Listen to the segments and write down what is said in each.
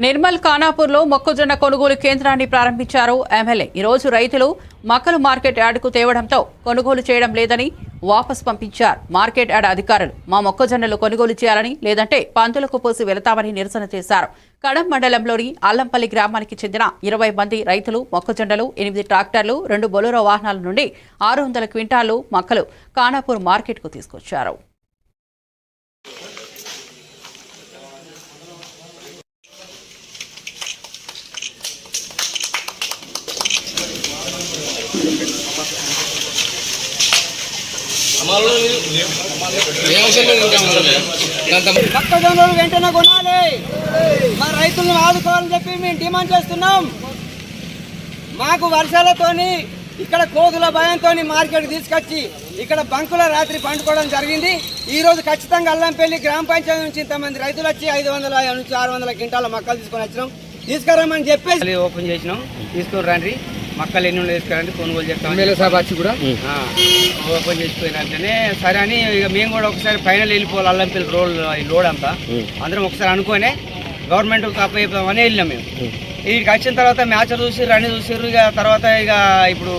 నిర్మల్ ఖానాపూర్లో మొక్కజొన్న కొనుగోలు కేంద్రాన్ని ప్రారంభించారు ఎమ్మెల్యే. ఈ రోజు రైతులు మక్కలు మార్కెట్ యార్డుకు తేవడంతో కొనుగోలు చేయడం లేదని వాపస్ పంపించారు. మార్కెట్ యార్డ్ అధికారులు మా మొక్కజొన్నలు కొనుగోలు చేయాలని లేదంటే పందులకు పోసి వెళతామని నిరసన చేశారు. కడం మండలంలోని అల్లంపల్లి గ్రామానికి చెందిన ఇరవై మంది రైతులు మొక్కజొన్నలు ఎనిమిది ట్రాక్టర్లు రెండు బొలెరో వాహనాల నుండి ఆరు వందల క్వింటాలు మొక్కలు ఖానాపూర్ మార్కెట్కు తీసుకొచ్చారు. మొక్కజొన్నలు వెంటనే కొనాలి. మా రైతులను ఆదుకోవాలని చెప్పి మేము డిమాండ్ చేస్తున్నాం. మాకు వర్షాలతోని ఇక్కడ కోతుల భయంతో మార్కెట్ తీసుకొచ్చి ఇక్కడ బంకుల రాత్రి పండుకోవడం జరిగింది. ఈ రోజు ఖచ్చితంగా అల్లంపల్లి గ్రామ పంచాయతీ నుంచి ఇంతమంది రైతులు వచ్చి ఐదు వందల నుంచి ఆరు వందల క్వింటాల మొక్కలు తీసుకొని వచ్చినాం. తీసుకురమ్మని చెప్పేసి ఓపెన్ చేసినాం. తీసుకొని రండి మొక్కలు ఎన్ని తీసుకురండి కొనుగోలు చేస్తాం ఎమ్మెల్యే సాబ్ వచ్చి కూడా? ఓపెన్ చేసిపోయినట్లనే సరే అని ఇక మేము కూడా ఒకసారి ఫైనల్ వెళ్ళిపోవాలి అల్లంపల్లి రోడ్ ఈ లోడ్ అంతా. అందరం ఒకసారి అనుకోనే గవర్నమెంట్ అప్పని వెళ్ళినాం మేము. వీడికి వచ్చిన తర్వాత మ్యాచ్ చూసి రన్ చూసిర్రు ఇక తర్వాత ఇక ఇప్పుడు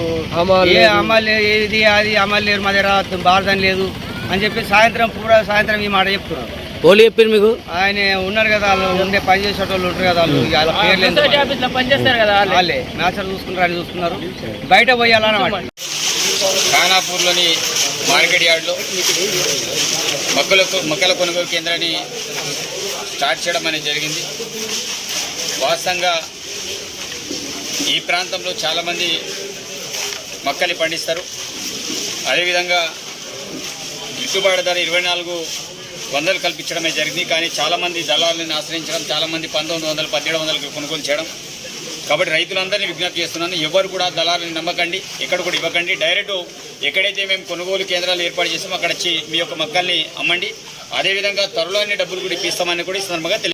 ఏ లేదు, ఏది అది అమలు లేరు మా దగ్గర భారతం లేదు అని చెప్పి సాయంత్రం పూరా సాయంత్రం ఈ మాట చెప్తున్నారు. ఓళ్ళు చెప్పారు మీకు? ఆయన ఉన్నారు కదా వాళ్ళు ఉండే పని చేసే వాళ్ళు ఉంటారు కదా వాళ్ళు వాళ్ళ పేర్లు ఎందుకు? వాళ్ళే. మ్యాచ్ చూసుకుంటారు అని చూస్తున్నారు బయట పోయాలన్నమాట. ఖానాపూర్లోని మార్కెట్ యార్డ్లో మొక్కల మొక్కల కొనుగోలు కేంద్రాన్ని స్టార్ట్ చేయడం అనేది జరిగింది. వాస్తవంగా ఈ ప్రాంతంలో చాలామంది మొక్కలు పండిస్తారు. అదేవిధంగా గిట్టుబాటు ధర ఇరవై నాలుగు వందలు కల్పించడమే జరిగింది. కానీ చాలామంది దళాలను ఆశ్రయించడం చాలామంది పంతొమ్మిది వందలు పదిహేడు వందలకు కొనుగోలు చేయడం. కాబట్టి రైతులందరినీ విజ్ఞప్తి చేస్తున్నాను. ఎవరు కూడా దళాలను నమ్మకండి ఎక్కడ కూడా ఇవ్వకండి. డైరెక్ట్ ఎక్కడైతే మేము కొనుగోలు కేంద్రాలు ఏర్పాటు చేస్తామో అక్కడ వచ్చి మీ యొక్క మొక్కల్ని అమ్మండి. అదేవిధంగా త్వరలోనే డబ్బులు కూడా ఇప్పిస్తామని కూడా ఈ సందర్భంగా